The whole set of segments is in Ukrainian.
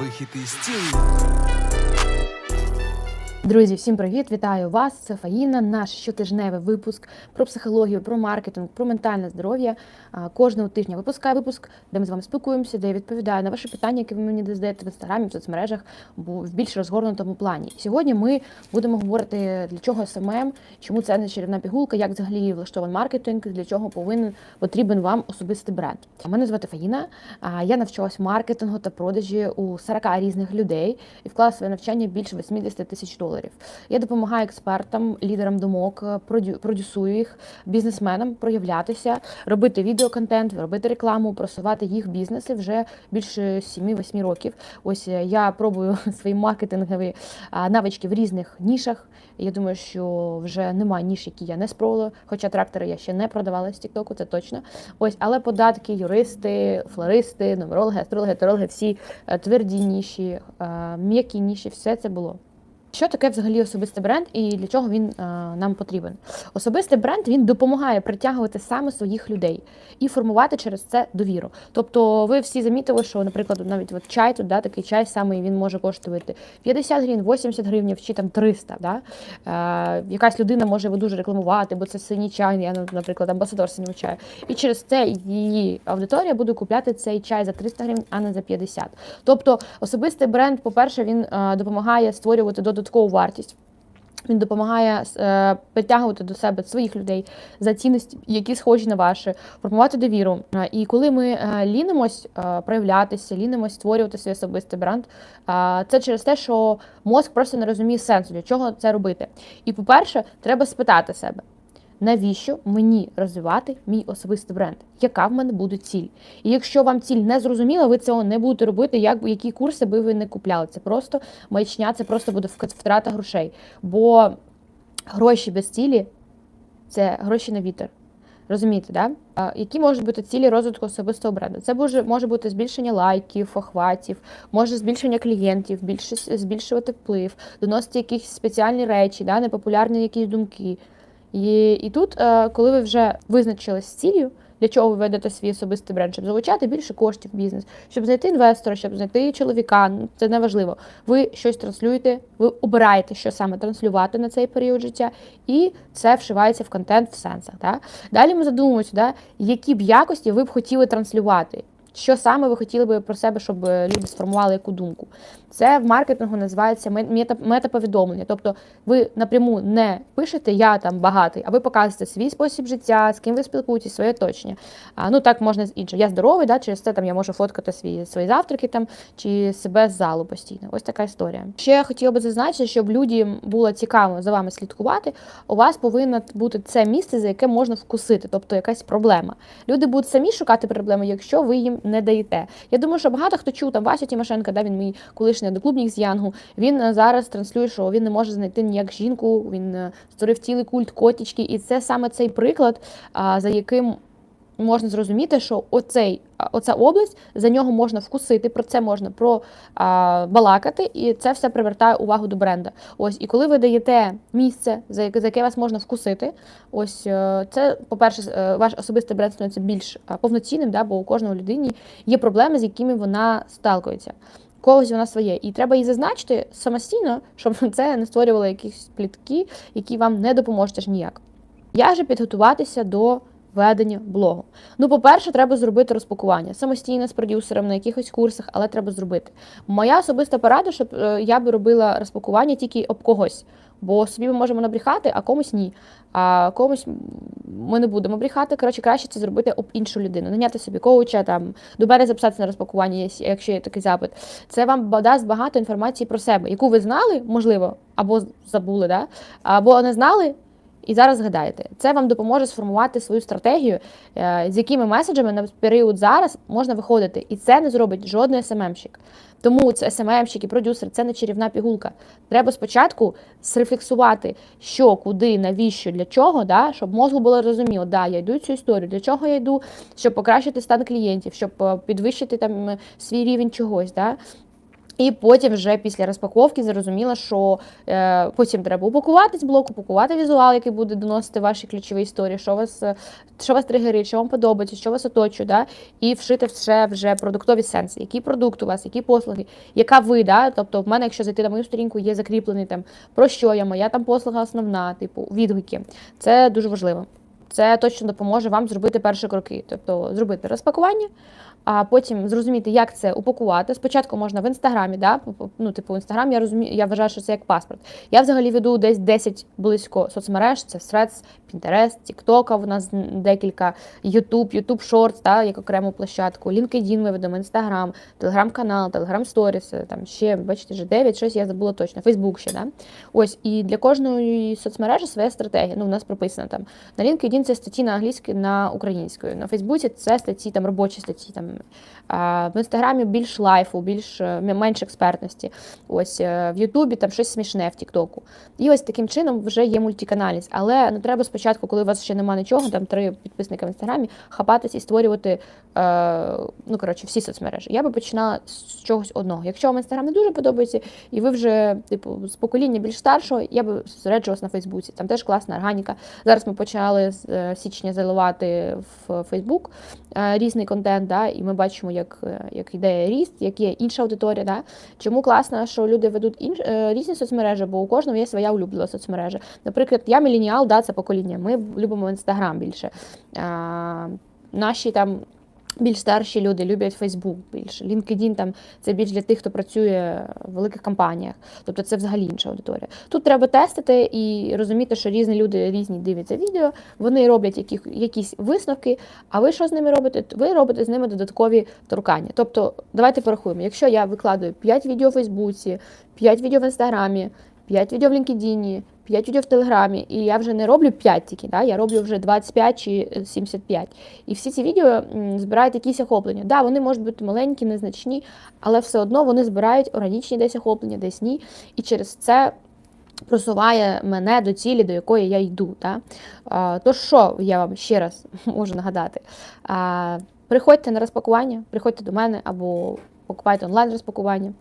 Вихід із тіні. Друзі, всім привіт! Вітаю вас! Це Фаїна, наш щотижневий випуск про психологію, про маркетинг, про ментальне здоров'я. Кожного тижня випускаю випуск, де ми з вами спілкуємося, де я відповідаю на ваші питання, які ви мені задаєте в інстаграмі, в соцмережах, в більш розгорнутому плані. Сьогодні ми будемо говорити для чого СММ, чому це не чарівна пігулка, як взагалі влаштований маркетинг, для чого повинен потрібен вам особистий бренд. Мене звати Фаїна. Я навчалась маркетингу та продажі у 40 різних людей і вклала своє навчання більше 80 тисяч доларів. Я допомагаю експертам, лідерам думок, продю- продюсую їх, бізнесменам проявлятися, робити відеоконтент, робити рекламу, просувати їх бізнеси вже більше 7-8 років. Ось е, я пробую свої маркетингові навички в різних нішах. Я думаю, що вже немає ніж, які я не спробувала. Хоча трактори я ще не продавала з Тіктоку, це точно. Ось, але податки, юристи, флористи, нумерологи, астрологи, тарологи, всі е, тверді ніші, е, м'які ніші, все це було. Що таке взагалі особистий бренд і для чого він е, нам потрібен? Особистий бренд він допомагає притягувати саме своїх людей і формувати через це довіру. Тобто, ви всі замітили, що, наприклад, навіть от чай тут да, такий чай самий він може коштувати 50 гривень, 80 гривень чи там 300. Да? Е, якась людина може його дуже рекламувати, бо це синій чай, я, наприклад, амбасадор синього чаю. І через це її аудиторія буде купляти цей чай за 300 гривень, а не за 50. Тобто, особистий бренд, по-перше, він е, допомагає створювати додаткову вартість. Він допомагає е, притягувати до себе своїх людей за цінності, які схожі на ваші, формувати довіру. Е, І коли ми е, лінимось е, проявлятися, лінимось створювати свій особистий бренд, е, це через те, що мозк просто не розуміє сенсу, для чого це робити. І, по-перше, треба спитати себе. Навіщо мені розвивати мій особистий бренд? Яка в мене буде ціль? І якщо вам ціль не зрозуміла, ви цього не будете робити, як які курси би ви не купляли. Це просто маячня, це просто буде втрата грошей. Бо гроші без цілі це гроші на вітер. Розумієте, да? Які можуть бути цілі розвитку особистого бренду? Це може, може бути збільшення лайків, охватів, може збільшення клієнтів, більше, збільшувати вплив, доносити якісь спеціальні речі, да? непопулярні якісь думки. І, і тут, е, коли ви вже визначились з ціллю, для чого ви ведете свій особистий бренд, щоб залучати більше коштів в бізнес, щоб знайти інвестора, щоб знайти чоловіка, ну, це не важливо. Ви щось транслюєте, ви обираєте, що саме транслювати на цей період життя, і це вшивається в контент в сенсах. Да? Далі ми задумуємося, да, які б якості ви б хотіли транслювати. Що саме ви хотіли би про себе, щоб е, люди сформували яку думку? Це в маркетингу називається мета- метаповідомлення. Тобто ви напряму не пишете Я там багатий, а ви показуєте свій спосіб життя, з ким ви спілкуєтесь, своє оточення. А, ну так можна з іншим. Я здоровий, да, через це там я можу фоткати свої, свої завтраки там чи себе з залу постійно. Ось така історія. Ще я хотіла би зазначити, щоб людям було цікаво за вами слідкувати. У вас повинно бути це місце, за яке можна вкусити, тобто якась проблема. Люди будуть самі шукати проблеми, якщо ви їм не даєте. Я думаю, що багато хто чув там Вася Тимошенко, да, він мій колишній доклубник з Янгу. Він е, зараз транслює, що він не може знайти ніяк жінку. Він е, створив цілий культ котічки, і це саме цей приклад, за яким. Можна зрозуміти, що оцей, оця область за нього можна вкусити, про це можна пробалакати, і це все привертає увагу до бренда. Ось, і коли ви даєте місце, за яке, за яке вас можна вкусити, ось е, це, по-перше, е, ваш особистий бренд становиться більш повноцінним, да, бо у кожного людині є проблеми, з якими вона сталкується. Когось вона своє, і треба її зазначити самостійно, щоб це не створювало якісь плітки, які вам не допоможуть аж ніяк. Я же підготуватися до ведення блогу. Ну, по-перше, треба зробити розпакування самостійно з продюсером на якихось курсах, але треба зробити. Моя особиста порада, щоб е, я би робила розпакування тільки об когось. Бо собі ми можемо набрехати, а комусь ні. А комусь ми не будемо брехати. Коротше, краще це зробити об іншу людину. Наняти собі коуча, там до мене записатися на розпакування, якщо є такий запит. Це вам дасть багато інформації про себе, яку ви знали, можливо, або забули, да? або не знали. І зараз згадаєте, це вам допоможе сформувати свою стратегію, е, з якими меседжами на період зараз можна виходити. І це не зробить жодний СММщик. Тому це СММщик і продюсер це не чарівна пігулка. Треба спочатку срефлексувати, що, куди, навіщо, для чого, да, щоб мозку було зрозуміло, да, я йду цю історію, для чого я йду, щоб покращити стан клієнтів, щоб е, підвищити там е, свій рівень чогось. Да. І потім вже після розпаковки зрозуміла, що е, потім треба упакувати з блоку, упакувати візуал, який буде доносити ваші ключові історії, що вас, е, що вас тригерить, що вам подобається, що вас оточує, да? і вшити все вже продуктові сенси, який продукт у вас, які послуги, яка ви, да? тобто в мене, якщо зайти на мою сторінку, є закріплений там про що я, моя там послуга основна, типу відгуки. Це дуже важливо. Це точно допоможе вам зробити перші кроки, тобто зробити розпакування, а потім зрозуміти, як це упакувати. Спочатку можна в інстаграмі, да? ну, типу, інстаграм, я розумію, я вважаю, що це як паспорт. Я взагалі веду десь 10 близько соцмереж: це Threads, Pinterest, TikTok, у нас декілька, YouTube, YouTube Shorts, да, як окрему площадку, LinkedIn ми ведемо, Instagram, Telegram-канал, Telegram Stories, там ще, бачите, вже 9, щось я забула точно, Facebook ще, да? Ось, і для кожної соцмережі своя стратегія. Ну, у нас прописано там. На LinkedIn це статті на англійській, на українською. На Фейсбуці це статті, там робочі статті. Там, а, в інстаграмі більш лайфу, більш е, менш експертності. Ось е, в Ютубі там щось смішне в Тіктоку. І ось таким чином вже є мультиканалість. Але ну, треба спочатку, коли у вас ще немає нічого, там три підписника в інстаграмі, хапатись і створювати е, ну, коротше, всі соцмережі. Я би починала з чогось одного. Якщо вам інстаграм не дуже подобається, і ви вже типу з покоління більш старшого, я би зосереджувалась на Фейсбуці. Там теж класна органіка. Зараз ми почали з січня заливати в Фейсбук різний контент, да, і ми бачимо, як, е, як йде ріст, як є інша аудиторія. Да. Чому класно, що люди ведуть інш, е, різні соцмережі, бо у кожного є своя улюблена соцмережа. Наприклад, я міленіал, да, це покоління. Ми любимо інстаграм більше. А, наші там. Більш старші люди люблять Фейсбук більше. LinkedIn там це більш для тих, хто працює в великих компаніях. Тобто це взагалі інша аудиторія. Тут треба тестити і розуміти, що різні люди різні дивляться відео, вони роблять які, якісь висновки. А ви що з ними робите? Ви робите з ними додаткові торкання. Тобто, давайте порахуємо. Якщо я викладаю 5 відео в Фейсбуці, 5 відео в Інстаграмі, 5 відео в LinkedIn, 5 відео в Телеграмі, і я вже не роблю 5 тільки, да? я роблю вже 25 чи 75. І всі ці відео збирають якісь охоплення. Да, вони можуть бути маленькі, незначні, але все одно вони збирають органічні десь охоплення, десь ні. І через це просуває мене до цілі, до якої я йду. Да? Тож що я вам ще раз можу нагадати? Приходьте на розпакування, приходьте до мене або покупайте онлайн розпакування.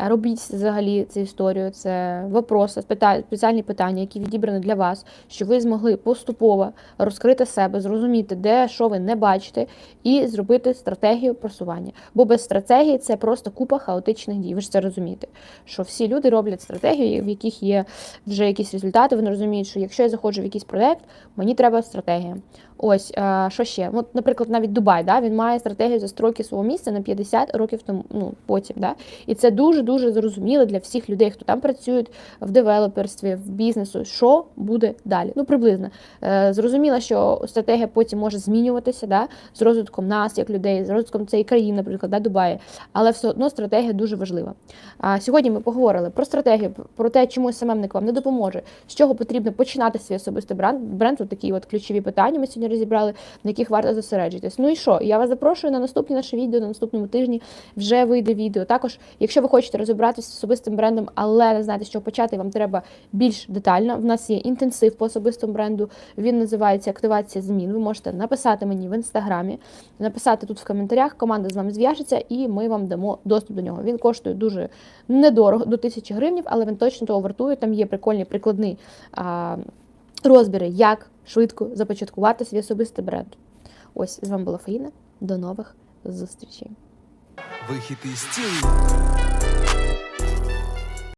Е, Робіть взагалі цю історію. Це вопроси, спеціальні питання, які відібрані для вас, щоб ви змогли поступово розкрити себе, зрозуміти, де що ви не бачите, і зробити стратегію просування. Бо без стратегії це просто купа хаотичних дій. Ви ж це розумієте, що всі люди роблять стратегії, в яких є вже якісь результати. Вони розуміють, що якщо я заходжу в якийсь проект, мені треба стратегія. Ось е, що ще? От, наприклад, навіть Дубай, да, він має стратегію застройки свого місця на 50 років тому, ну потім. Да? І це дуже дуже зрозуміло для всіх людей, хто там працюють в девелоперстві, в бізнесу, що буде далі. Ну приблизно Е, зрозуміло, що стратегія потім може змінюватися, да, з розвитком нас, як людей, з розвитком цієї країни, наприклад, да, Дубаї, але все одно стратегія дуже важлива. А сьогодні ми поговорили про стратегію, про те, чому СММник вам не допоможе, з чого потрібно починати свій особистий бренд. Бренд тут такі от ключові питання. Ми сьогодні розібрали, на яких варто зосереджуватись. Ну і що? Я вас запрошую на наступне наше відео, на наступному тижні вже вийде відео. Також, якщо ви хочете розібратися з особистим брендом, але не знаєте, чого почати, вам треба більш детально. В нас є інтенсив по особистому бренду. Він називається Активація змін. Ви можете написати мені в інстаграмі, написати тут в коментарях. Команда з вами зв'яжеться, і ми вам дамо доступ до нього. Він коштує дуже недорого, до 1000 гривень, але він точно того вартує. Там є прикольні прикладні а, розбіри, як швидко започаткувати свій особистий бренд. Ось з вами була Фаїна. До нових зустрічей. Вихід із тіні.